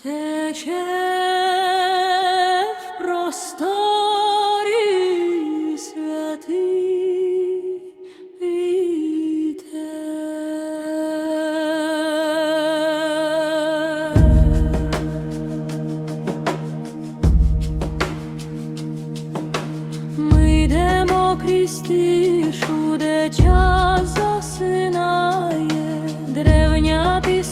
Тече в просторі святий. Ми йдемо крізь тишу, де час засинає древня пісня.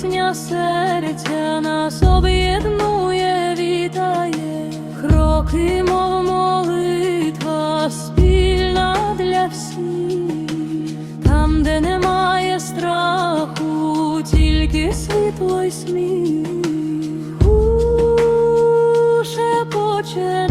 спільна для всіх, там, де немає страху, тільки світло й сміх. Шепоче